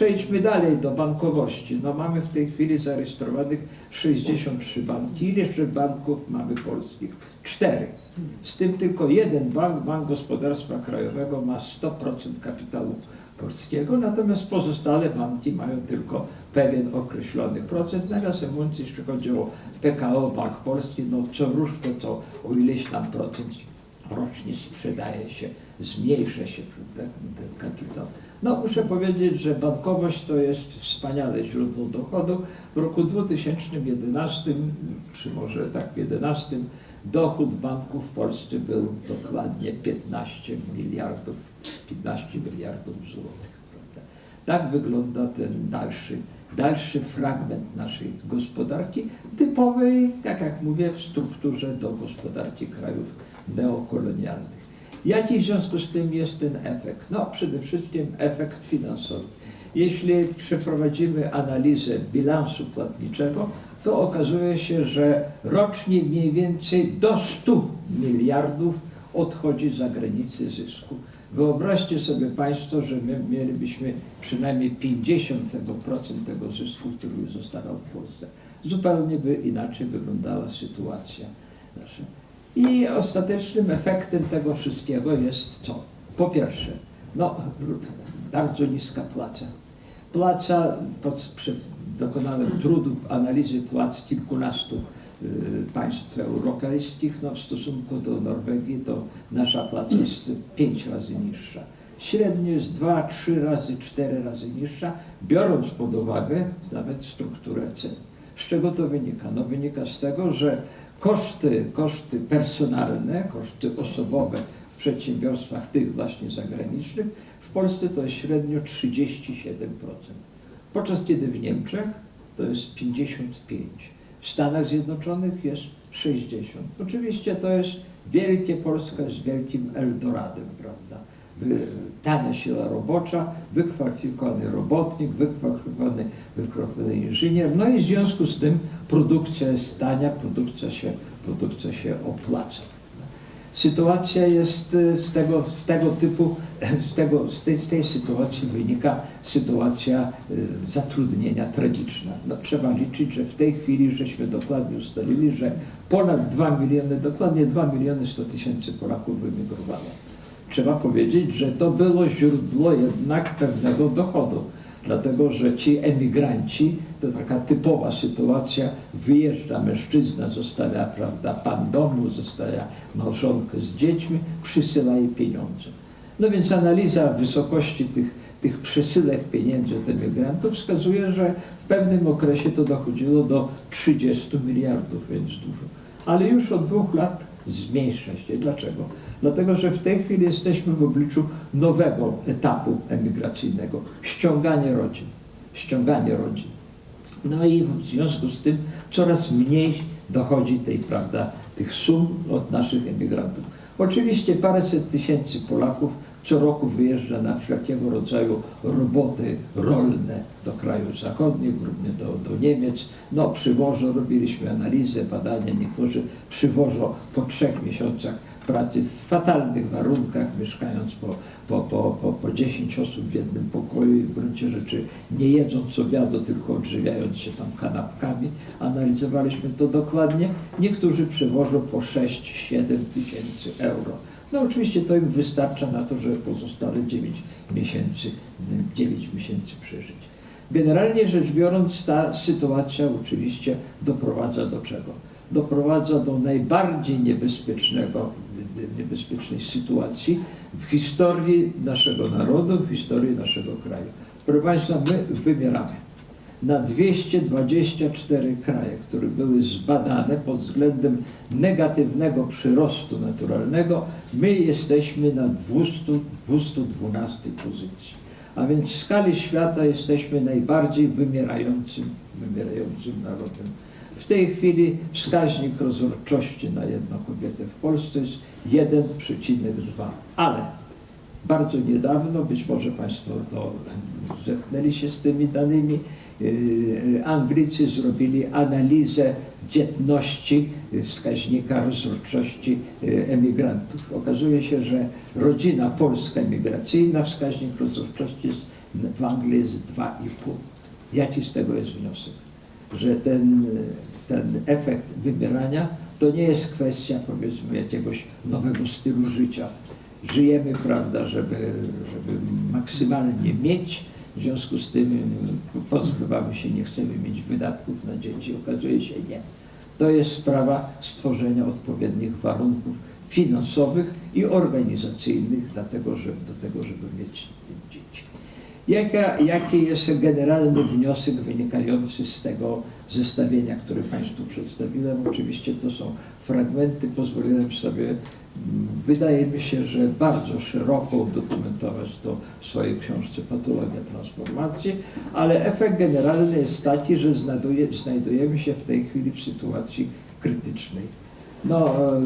przejdźmy dalej do bankowości. No mamy w tej chwili zarejestrowanych 63 banki. Ile jeszcze banków mamy polskich? Cztery. Z tym tylko jeden bank, Bank Gospodarstwa Krajowego ma 100% kapitału polskiego, natomiast pozostałe banki mają tylko pewien określony procent. Nawiasem mówiąc, jeśli chodzi o PKO Bank Polski, no co rusz to, to o ileś tam procent rocznie sprzedaje się, zmniejsza się ten, ten kapitał. No muszę powiedzieć, że bankowość to jest wspaniale źródło dochodu. W roku 2011, czy może tak w 2011, dochód banków w Polsce był dokładnie 15 miliardów, 15 miliardów złotych. Prawda? Tak wygląda ten dalszy, dalszy fragment naszej gospodarki, typowej, tak jak mówię, w strukturze do gospodarki krajów neokolonialnych. Jaki w związku z tym jest ten efekt? No przede wszystkim efekt finansowy. Jeśli przeprowadzimy analizę bilansu płatniczego, to okazuje się, że rocznie mniej więcej do 100 miliardów odchodzi za granicę zysku. Wyobraźcie sobie Państwo, że my mielibyśmy przynajmniej 50% tego zysku, który już zostawał w Polsce. Zupełnie by inaczej wyglądała sytuacja nasza. I ostatecznym efektem tego wszystkiego jest co? Po pierwsze, no, bardzo niska płaca. Płaca, pod, przed dokonałem trudu analizy płac kilkunastu y, państw europejskich, no, w stosunku do Norwegii to nasza płaca jest pięć razy niższa. Średnio jest dwa, trzy razy, cztery razy niższa, biorąc pod uwagę nawet strukturę cen. Z czego to wynika? No wynika z tego, że koszty, koszty personalne, koszty osobowe w przedsiębiorstwach tych właśnie zagranicznych w Polsce to jest średnio 37%. Podczas kiedy w Niemczech to jest 55. W Stanach Zjednoczonych jest 60. Oczywiście to jest wielkie Polska z wielkim Eldoradem, prawda? Tania siła robocza, wykwalifikowany robotnik, wykwalifikowany, wykwalifikowany inżynier. No i w związku z tym produkcja jest tania, produkcja się, produkcja się opłaca. Sytuacja jest y, z tego, z tego typu, z, tego, z, tej, z tej sytuacji wynika sytuacja y, zatrudnienia tragiczna. No, trzeba liczyć, że w tej chwili żeśmy dokładnie ustalili, że ponad 2 miliony, dokładnie 2 miliony 100 tysięcy Polaków wymigrowało. Trzeba powiedzieć, że to było źródło jednak pewnego dochodu, dlatego że ci emigranci, to taka typowa sytuacja, wyjeżdża mężczyzna, zostawia prawda, pan domu, zostawia małżonkę z dziećmi, przysyła jej pieniądze. No więc analiza wysokości tych, tych przesyłek pieniędzy od emigrantów wskazuje, że w pewnym okresie to dochodziło do 30 miliardów, więc dużo. Ale już od dwóch lat zmniejsza się. Dlaczego? Dlatego, że w tej chwili jesteśmy w obliczu nowego etapu emigracyjnego. Ściąganie rodzin. Ściąganie rodzin. No i w związku z tym coraz mniej dochodzi tej, prawda, tych sum od naszych emigrantów. Oczywiście paręset tysięcy Polaków co roku wyjeżdża na wszelkiego rodzaju roboty rolne krajów zachodnich, głównie do, do Niemiec. No przywożą, robiliśmy analizę, badania, niektórzy przywożą po trzech miesiącach pracy w fatalnych warunkach, mieszkając po, po, po, po, po 10 osób w jednym pokoju i w gruncie rzeczy nie jedząc obiadu, tylko odżywiając się tam kanapkami. Analizowaliśmy to dokładnie. Niektórzy przewożą po 6-7 tysięcy euro. No oczywiście to im wystarcza na to, żeby pozostałe 9 miesięcy, 9 miesięcy przeżyć. Generalnie rzecz biorąc, ta sytuacja oczywiście doprowadza do czego? Doprowadza do najbardziej niebezpiecznego, niebezpiecznej sytuacji w historii naszego narodu, w historii naszego kraju. Proszę Państwa, my wymieramy. Na 224 kraje, które były zbadane pod względem negatywnego przyrostu naturalnego, my jesteśmy na 200, 212 pozycji. A więc w skali świata jesteśmy najbardziej wymierającym, wymierającym narodem. W tej chwili wskaźnik rozrodczości na jedną kobietę w Polsce jest 1,2. Ale bardzo niedawno, być może Państwo to zetknęli się z tymi danymi, Anglicy zrobili analizę dzietności, wskaźnika rozrodczości yy, emigrantów. Okazuje się, że rodzina polska emigracyjna, wskaźnik rozrodczości w Anglii jest 2,5. Jaki z tego jest wniosek? Że ten, ten efekt wybierania to nie jest kwestia powiedzmy jakiegoś nowego stylu życia. Żyjemy, prawda, żeby, żeby maksymalnie mieć, w związku z tym y, pozbywamy się, nie chcemy mieć wydatków na dzieci. Okazuje się nie. To jest sprawa stworzenia odpowiednich warunków finansowych i organizacyjnych dlatego, do tego, żeby mieć dzieci. Jaka, jaki jest generalny wniosek wynikający z tego zestawienia, które Państwu przedstawiłem? Oczywiście to są fragmenty, pozwoliłem sobie, mm, wydaje mi się, że bardzo szeroko udokumentować to w swojej książce Patologia transformacji, ale efekt generalny jest taki, że znajduje, znajdujemy się w tej chwili w sytuacji krytycznej. No, e,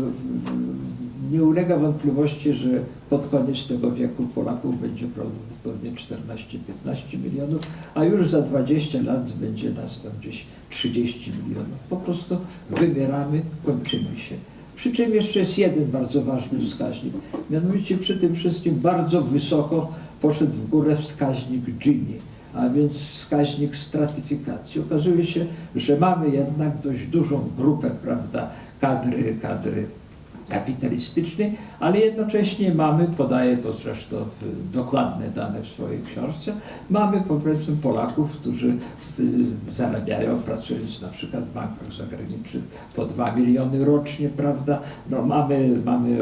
nie ulega wątpliwości, że pod koniec tego wieku Polaków będzie prawdopodobnie 14-15 milionów, a już za 20 lat będzie nas tam gdzieś 30 milionów. Po prostu wymieramy, kończymy się. Przy czym jeszcze jest jeden bardzo ważny wskaźnik. Mianowicie przy tym wszystkim bardzo wysoko poszedł w górę wskaźnik Gini, a więc wskaźnik stratyfikacji. Okazuje się, że mamy jednak dość dużą grupę, prawda, kadry, kadry kapitalistycznej, ale jednocześnie mamy, podaję to zresztą w, dokładne dane w swojej książce, mamy powiedzmy Polaków, którzy w, zarabiają, pracując na przykład w bankach zagranicznych po 2 miliony rocznie, prawda? No mamy, mamy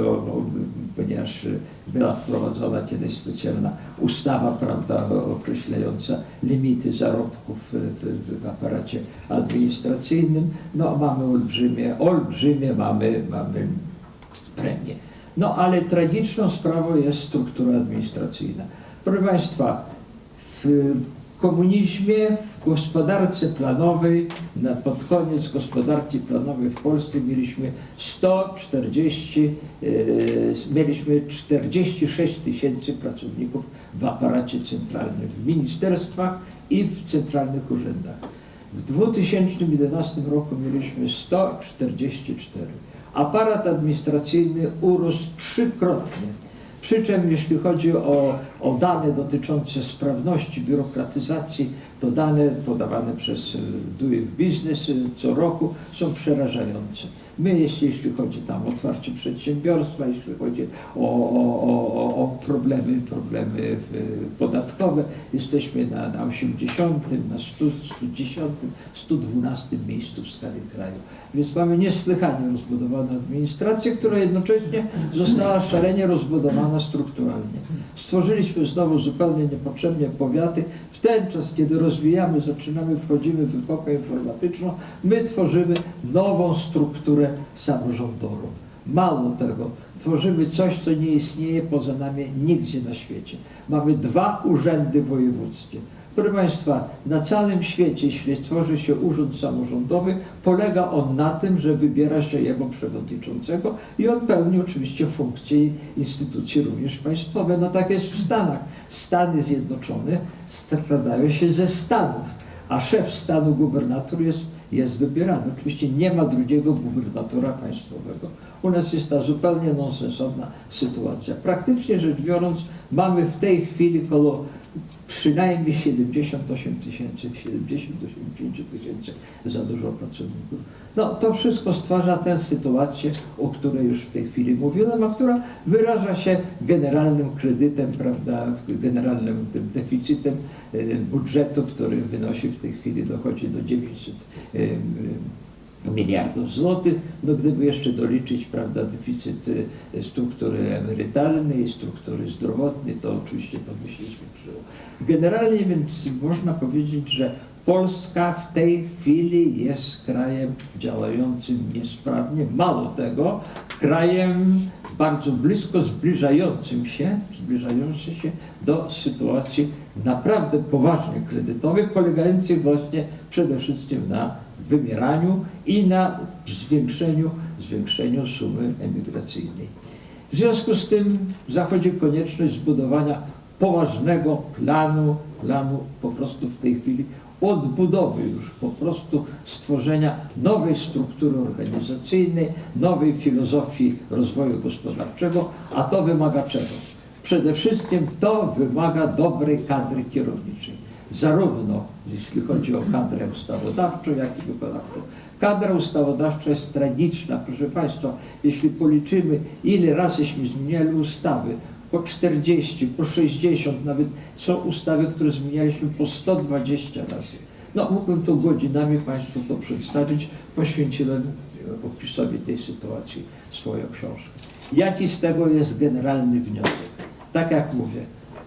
ponieważ była wprowadzona kiedyś specjalna ustawa, prawda, określająca limity zarobków w, w, w aparacie administracyjnym, no mamy olbrzymie, olbrzymie mamy, mamy premię. No ale tragiczną sprawą jest struktura administracyjna. Proszę Państwa, w komunizmie, w gospodarce planowej, na, pod koniec gospodarki planowej w Polsce mieliśmy 140, e, mieliśmy 46 tysięcy pracowników w aparacie centralnym, w ministerstwach i w centralnych urzędach. W 2011 roku mieliśmy 144. Aparat administracyjny urósł trzykrotnie. Przy czym jeśli chodzi o, o dane dotyczące sprawności biurokratyzacji, to dane podawane przez y, Doing Business y, co roku są przerażające. My, jeśli, jeśli chodzi tam o otwarcie przedsiębiorstwa, jeśli chodzi o, o, o, o problemy, problemy podatkowe, jesteśmy na, na 80, na 100, 110, 112 miejscu w skali kraju. Więc mamy niesłychanie rozbudowaną administrację, która jednocześnie została szalenie rozbudowana strukturalnie. Stworzyliśmy znowu zupełnie niepotrzebnie powiaty. W ten czas, kiedy rozwijamy, zaczynamy, wchodzimy w epokę informatyczną, my tworzymy nową strukturę samorządową. Mało tego, tworzymy coś, co nie istnieje poza nami nigdzie na świecie. Mamy dwa urzędy wojewódzkie. Proszę Państwa, na całym świecie, jeśli tworzy się urząd samorządowy, polega on na tym, że wybiera się jego przewodniczącego i on pełni oczywiście funkcje instytucji również państwowe. No tak jest w Stanach. Stany Zjednoczone składają się ze Stanów, a szef stanu gubernator jest, jest wybierany. Oczywiście nie ma drugiego gubernatora państwowego. U nas jest ta zupełnie nonsensowna sytuacja. Praktycznie rzecz biorąc, mamy w tej chwili koło przynajmniej 78 tysięcy, 70 do 80 tysięcy za dużo pracowników. No to wszystko stwarza tę sytuację, o której już w tej chwili mówiłem, a która wyraża się generalnym kredytem, prawda, generalnym deficytem e, budżetu, który wynosi w tej chwili, dochodzi do 900 e, miliardów złotych, no gdyby jeszcze doliczyć prawda, deficyt e, struktury emerytalnej, struktury zdrowotnej, to oczywiście to by się zwiększyło. Generalnie więc można powiedzieć, że Polska w tej chwili jest krajem działającym niesprawnie, mało tego, krajem bardzo blisko zbliżającym się, zbliżającym się do sytuacji naprawdę poważnie kredytowej, polegającej właśnie przede wszystkim na wymieraniu i na zwiększeniu, zwiększeniu sumy emigracyjnej. W związku z tym zachodzi konieczność zbudowania poważnego planu, planu po prostu w tej chwili odbudowy już, po prostu stworzenia nowej struktury organizacyjnej, nowej filozofii rozwoju gospodarczego, a to wymaga czego? Przede wszystkim to wymaga dobrej kadry kierowniczej. Zarówno jeśli chodzi o kadrę ustawodawczą, jak i wykonawczą. Kadra ustawodawcza jest tragiczna, proszę Państwa. Jeśli policzymy, ile razyśmy zmieniali ustawy, po 40, po 60, nawet są ustawy, które zmienialiśmy po 120 razy. No, mógłbym tu godzinami Państwu to przedstawić. Poświęciłem opisowi tej sytuacji swoją książkę. Jaki z tego jest generalny wniosek? Tak jak mówię,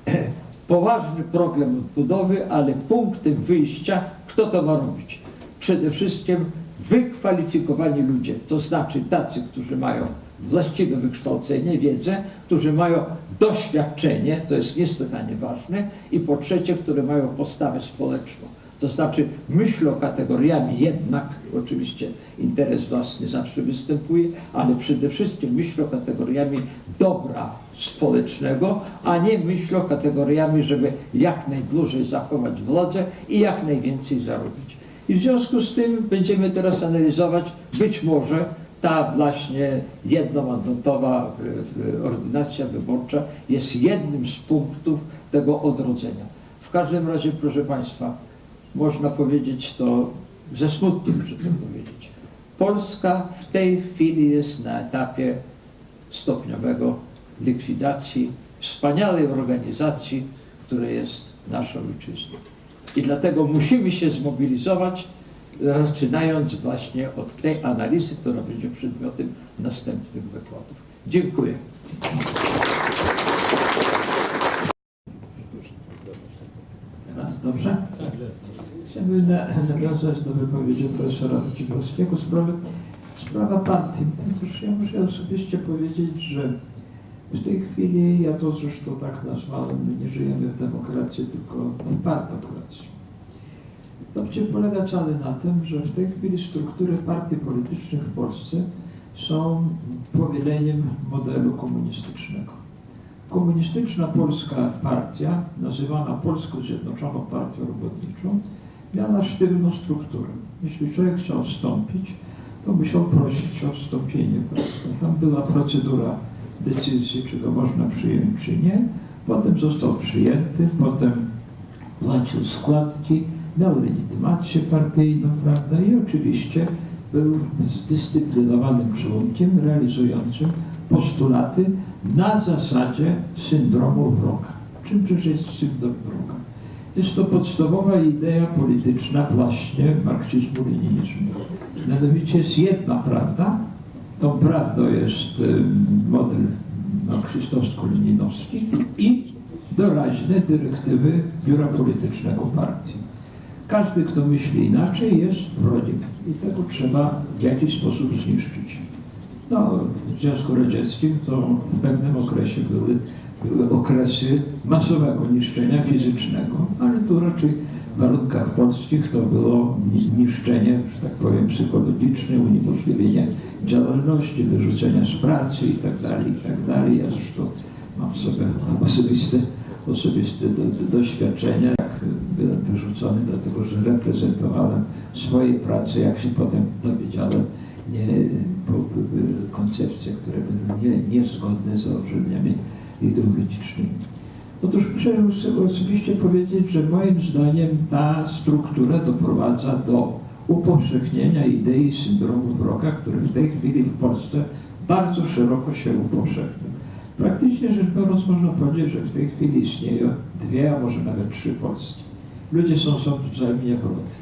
poważny problem odbudowy, ale punktem wyjścia, kto to ma robić? Przede wszystkim wykwalifikowani ludzie, to znaczy tacy, którzy mają właściwe wykształcenie, wiedzę, którzy mają doświadczenie, to jest niesłychanie ważne, i po trzecie, które mają postawę społeczną. To znaczy myślą kategoriami jednak, oczywiście interes własny zawsze występuje, ale przede wszystkim myślą kategoriami dobra społecznego, a nie myślą kategoriami, żeby jak najdłużej zachować władzę i jak najwięcej zarobić. I w związku z tym będziemy teraz analizować być może ta właśnie jednomandatowa e, e, ordynacja wyborcza jest jednym z punktów tego odrodzenia. W każdym razie, proszę Państwa, można powiedzieć to ze smutkiem, muszę to powiedzieć. Polska w tej chwili jest na etapie stopniowego likwidacji wspaniałej organizacji, która jest naszą ojczyzną. I dlatego musimy się zmobilizować, zaczynając właśnie od tej analizy, która będzie przedmiotem następnych wykładów. Dziękuję. Teraz dobrze? Chciałbym na- nawiązać do wypowiedzi profesora Cichowskiego sprawy, sprawa partii. Otóż ja muszę osobiście powiedzieć, że w tej chwili, ja to zresztą tak nazwałem, my nie żyjemy w demokracji, tylko w partokracji. Dowcip polega cały na tym, że w tej chwili struktury partii politycznych w Polsce są powieleniem modelu komunistycznego. Komunistyczna polska partia, nazywana Polską Zjednoczoną Partią Robotniczą, miała sztywną strukturę. Jeśli człowiek chciał wstąpić, to musiał prosić o wstąpienie. Tam była procedura decyzji, czy go można przyjąć, czy nie. Potem został przyjęty, potem płacił składki, miał legitymację partyjną, prawda? I oczywiście był zdyscyplinowanym członkiem realizującym postulaty na zasadzie syndromu wroga. Czym przecież jest syndrom wroga? Jest to podstawowa idea polityczna właśnie marksizmu-leninizmu. Mianowicie jest jedna prawda. Tą prawdą jest em, model marksistowsko-leninowski i doraźne dyrektywy biura politycznego partii. Każdy, kto myśli inaczej, jest wrogiem i tego trzeba w jakiś sposób zniszczyć. No, w Związku Radzieckim to w pewnym okresie były, były okresy masowego niszczenia fizycznego, ale tu raczej warunkach polskich to było ni- niszczenie, że tak powiem, psychologiczne, uniemożliwienie działalności, wyrzucenia z pracy i tak dalej, i tak. Ja zresztą mam sobie osobiste, osobiste do, do, doświadczenia, jak byłem wyrzucony, dlatego że reprezentowałem w swojej pracy, jak się potem dowiedziałem, nie, koncepcje, które były nie, niezgodne z założeniami ideologicznymi. Otóż muszę osobiście powiedzieć, że moim zdaniem ta struktura doprowadza do upowszechnienia idei syndromu wroga, który w tej chwili w Polsce bardzo szeroko się upowszechnił. Praktycznie rzecz biorąc można powiedzieć, że w tej chwili istnieją dwie, a może nawet trzy Polski. Ludzie są sobie wzajemnie wroty.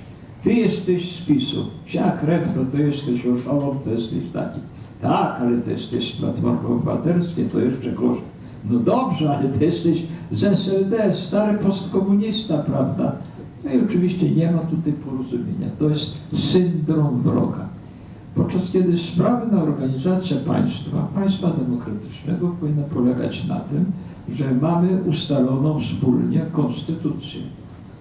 Ty jesteś z PiSu, psia krew, to ty jesteś oszolą, to jesteś taki. Tak, ale ty jesteś z Platformy Obywatelskiej, to jeszcze gorzej. No dobrze, ale ty jesteś z SLD, stary postkomunista, prawda? No i oczywiście nie ma tutaj porozumienia. To jest syndrom wroga. Podczas kiedy sprawna organizacja państwa, państwa demokratycznego powinna polegać na tym, że mamy ustaloną wspólnie konstytucję,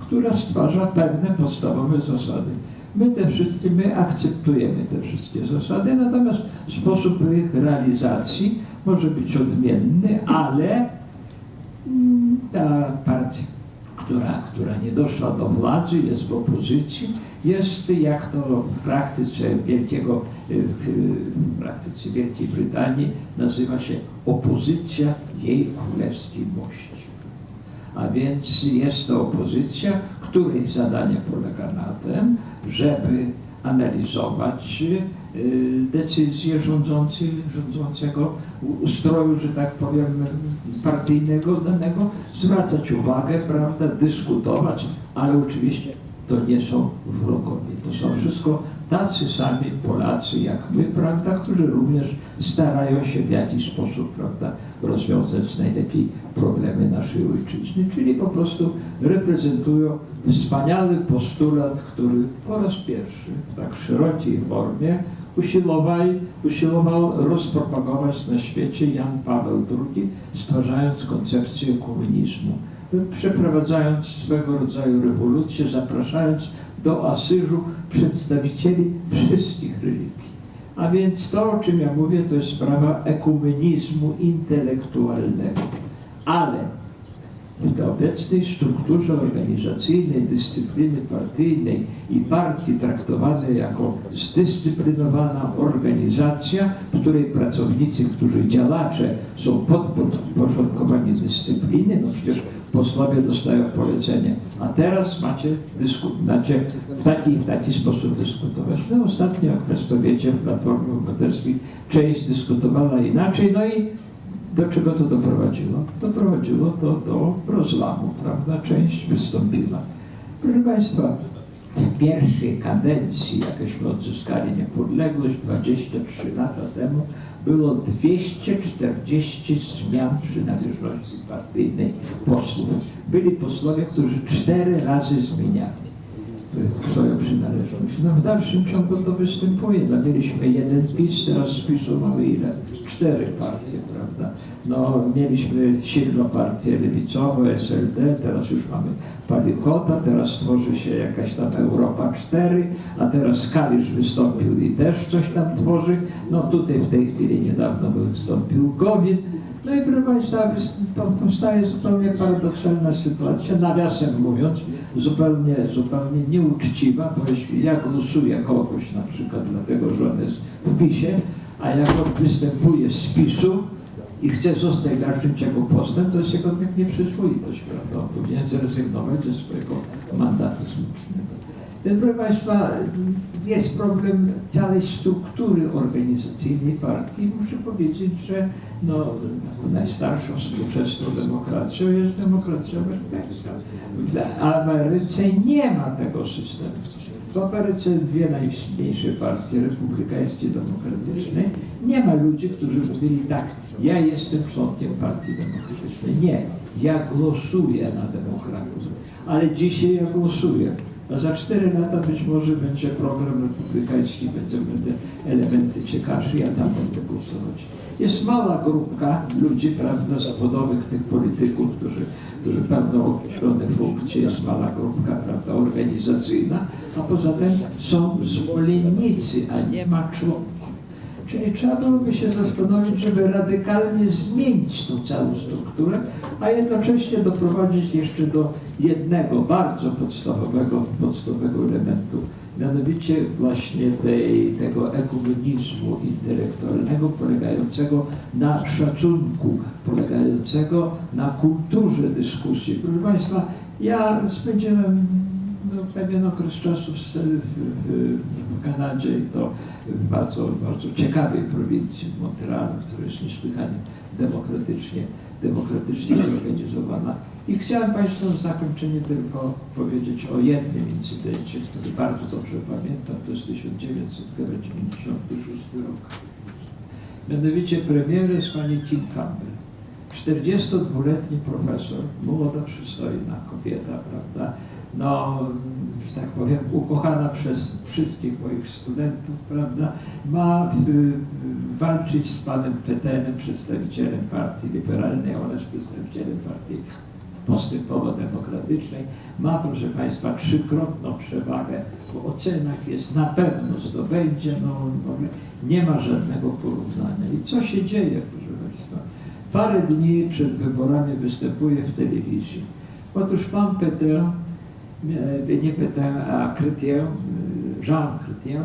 która stwarza pewne podstawowe zasady. My te wszystkie, my akceptujemy te wszystkie zasady, natomiast sposób ich realizacji może być odmienny, ale mm, ta partia, która, która nie doszła do władzy, jest w opozycji, jest jak to w praktyce wielkiego, y, w praktyce Wielkiej Brytanii nazywa się opozycja jej królewskiej mości. A więc jest to opozycja, której zadanie polega na tym, żeby analizować decyzje rządzący, rządzącego ustroju, że tak powiem, partyjnego danego, zwracać uwagę, prawda, dyskutować, ale oczywiście to nie są wrogowie. To są wszystko tacy sami Polacy jak my, prawda, którzy również starają się w jakiś sposób, prawda, rozwiązać najlepiej problemy naszej ojczyzny, czyli po prostu reprezentują wspaniały postulat, który po raz pierwszy w tak szerokiej formie usilował, usilował rozpropagować na świecie Jan Paweł II, stwarzając koncepcję komunizmu, przeprowadzając swego rodzaju rewolucję, zapraszając do Asyżu przedstawicieli wszystkich religii. A więc to, o czym ja mówię, to jest sprawa ekumenizmu intelektualnego. Ale w obecnej strukturze organizacyjnej, dyscypliny partyjnej i partii traktowanej jako zdyscyplinowana organizacja, w której pracownicy, którzy działacze są podporządkowani dyscypliny, no przecież posłowie dostają polecenie, a teraz macie, dysku- w taki w taki sposób dyskutować. No ostatnio, jak Państwo wiecie, w Platformie Obywatelskiej część dyskutowała inaczej, no i do czego to doprowadziło? Doprowadziło to do rozłamu, prawda? Część wystąpiła. Proszę Państwa, w pierwszej kadencji, jakieśmy odzyskali niepodległość 23 lata temu, było 240 zmian przynależności partyjnej posłów. Byli posłowie, którzy cztery razy zmieniali swoją przynależność. No w dalszym ciągu to występuje. No, mieliśmy jeden PiS, teraz z mamy ile? Cztery partie, prawda? No mieliśmy silną partię lewicową, SLD, teraz już mamy Palikota, teraz tworzy się jakaś tam Europa 4, a teraz Kalisz wystąpił i też coś tam tworzy. No tutaj w tej chwili niedawno wystąpił Gowin. No i proszę Państwa, powstaje zupełnie paradoksalna sytuacja, nawiasem mówiąc, zupełnie, zupełnie nieuczciwa, bo jeśli ja głosuję kogoś na przykład dlatego, że on jest w PiSie, a jak on występuje z PiSu i chce zostać w dalszym ciągu postem, to jest jego nieprzyzwoitość, prawda? On powinien zrezygnować ze swojego mandatu Proszę Państwa, jest problem całej struktury organizacyjnej partii. Muszę powiedzieć, że no, najstarszą współczesną demokracją jest demokracja amerykańska. W Ameryce nie ma tego systemu. W Ameryce dwie najsilniejsze partie, republikańskie i demokratyczne. Nie ma ludzi, którzy mówili tak, ja jestem członkiem partii demokratycznej. Nie, ja głosuję na demokratów, ale dzisiaj ja głosuję. A za cztery lata być może będzie program republikański, będzie, będą elementy ciekawsze, ja tam będę głosować. Jest mała grupka ludzi, prawda, zawodowych, tych polityków, którzy, którzy pełnią określone funkcje, jest mała grupka, prawda, organizacyjna, a poza tym są zwolennicy, a nie ma członków. Czyli trzeba byłoby się zastanowić, żeby radykalnie zmienić tą całą strukturę, a jednocześnie doprowadzić jeszcze do jednego bardzo podstawowego, podstawowego elementu, mianowicie właśnie tej, tego ekumenizmu intelektualnego polegającego na szacunku, polegającego na kulturze dyskusji. Proszę Państwa, ja spędziłem no, pewien okres czasu w, w, w, Kanadzie i to w bardzo, bardzo ciekawej prowincji Montrealu, która jest niesłychanie demokratycznie, demokratycznie zorganizowana. I chciałem Państwu na zakończenie tylko powiedzieć o jednym incydencie, który bardzo dobrze pamiętam, to jest 1996 rok. Mianowicie premierem jest pani Kim Campbell. 42-letni profesor, młoda, przystojna kobieta, prawda? No, że tak powiem, ukochana przez wszystkich moich studentów, prawda? Ma y, walczyć z panem Petenem, przedstawicielem partii liberalnej oraz przedstawicielem partii postępowo-demokratycznej. Ma, proszę Państwa, trzykrotną przewagę. W ocenach jest na pewno zdobędzie, no w ogóle nie ma żadnego porównania. I co się dzieje, proszę Państwa? Parę dni przed wyborami występuje w telewizji. Otóż pan Peter, nie Peter, a Chrétien, Jean Chrétien,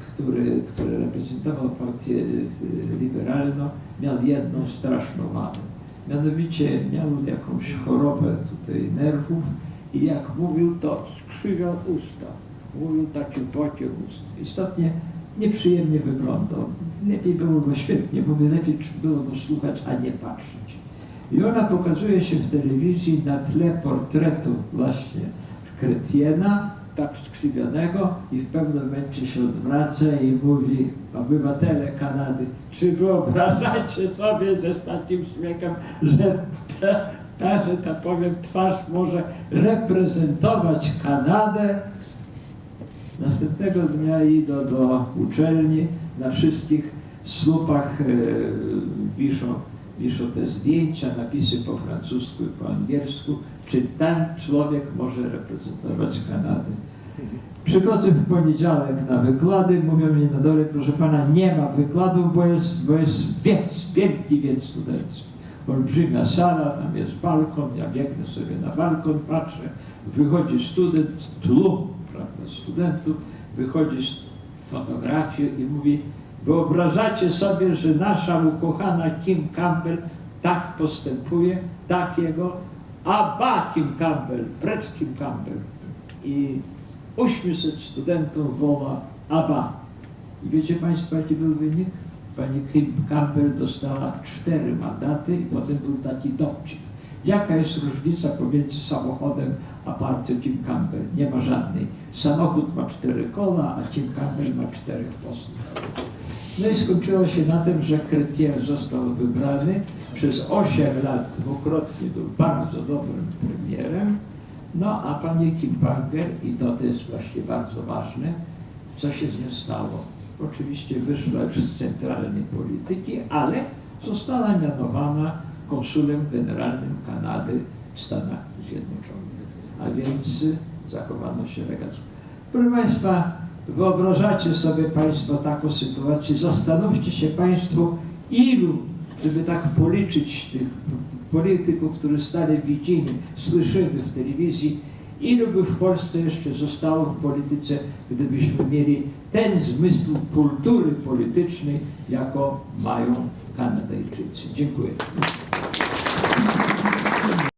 który, który reprezentował partię e, liberalną, miał jedną straszną wadę. Mianowicie miał jakąś chorobę tutaj nerwów i jak mówił, to skrzywiał usta. Mówił takim pociąg ust. Istotnie nieprzyjemnie wyglądał. Lepiej było go świetnie, mówię, lepiej było go słuchać, a nie patrzeć. I ona pokazuje się w telewizji na tle portretu właśnie Kretiena, tak skrzywionego i w pewnym momencie się odwraca i mówi obywatele Kanady, czy wyobrażacie sobie ze takim śmiechem, że ta, ta, że tak powiem, twarz może reprezentować Kanadę? Następnego dnia idą do uczelni, na wszystkich słupach e, wiszą, wiszą te zdjęcia, napisy po francusku i po angielsku, czy ten człowiek może reprezentować Kanadę. Przychodzę w poniedziałek na wykłady, mówią mi na dole, proszę pana, nie ma wykładu, bo jest, bo jest wiec, wielki wiec studencki. Olbrzymia sala, tam jest balkon, ja biegnę sobie na balkon, patrzę, wychodzi student, tłum, prawda, studentów, wychodzi z fotografią i mówi, wyobrażacie sobie, że nasza ukochana Kim Campbell tak postępuje, takiego, a ba Kim Campbell, precz Kim Campbell. I 800 studentów woła ABBA. I wiecie Państwo, jaki był wynik? Pani Kim Campbell dostała cztery mandaty i potem był taki dowcip. Jaka jest różnica pomiędzy samochodem a partią Kim Campbell? Nie ma żadnej. Samochód ma cztery koła, a Kim Campbell ma czterech posłów. No i skończyło się na tym, że Chrétien został wybrany. Przez 8 lat dwukrotnie był bardzo dobrym premierem. No a pani Kim Banger, i to, to jest właśnie bardzo ważne, co się z nią stało? Oczywiście wyszła już z centralnej polityki, ale została mianowana konsulem generalnym Kanady w Stanach Zjednoczonych. A więc zachowano się elegancko. Proszę Państwa, wyobrażacie sobie Państwo taką sytuację, zastanówcie się Państwo, ilu, żeby tak policzyć tych polityków, którzy stale widzimy, słyszymy w telewizji, ilu by w Polsce jeszcze zostało w polityce, gdybyśmy mieli ten zmysł kultury politycznej, jaką mają Kanadyjczycy. Dziękuję.